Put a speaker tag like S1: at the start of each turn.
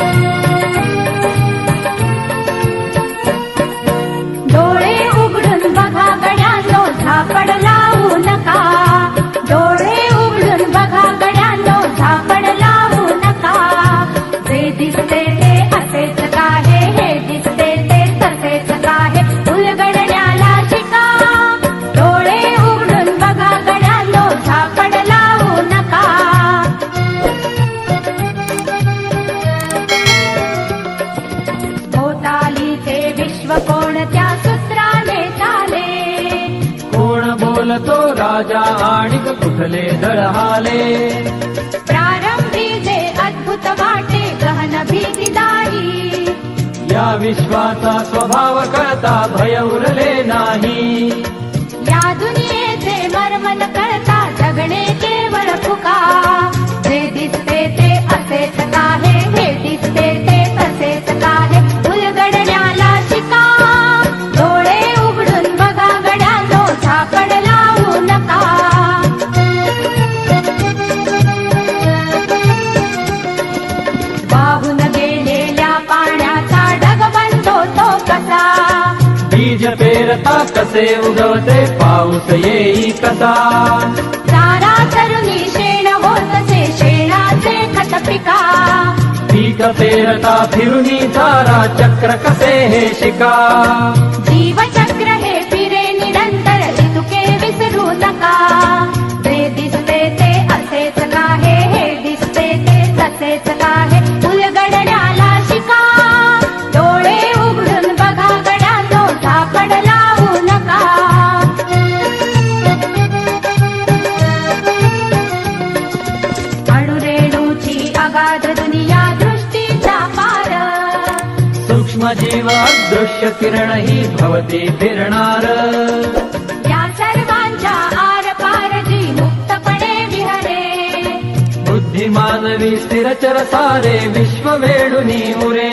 S1: Thank you. विश्व कोणत्या सूत्राने चाले
S2: कोण बोलतो राजा आणि कुठले दळहाले?
S1: प्रारंभी जे अद्भुत वाटे गहन भीतीदायी
S2: या विश्वाचा स्वभाव कळता भय उरले नाही.
S1: या दुनियेचे मर्मन कळता
S2: बीज पेरता कसे उगवते पाऊस येई कसा.
S1: चारा तरुणी शेण होतसे शेणाचे खत पिका.
S2: पीक पेरता फिरुनी चारा चक्र कसे हे शिका.
S1: जीवचक्र अगाध दुनिया दृष्टीचा पार
S2: सूक्ष्म जीव दृश्य किरण ही भवती फिरणार
S1: या सर्वांच्या आर पार जी मुक्तपणे विहरे।
S2: बुद्धिमानवी स्थिरचर सारे विश्व वेडुनी उरे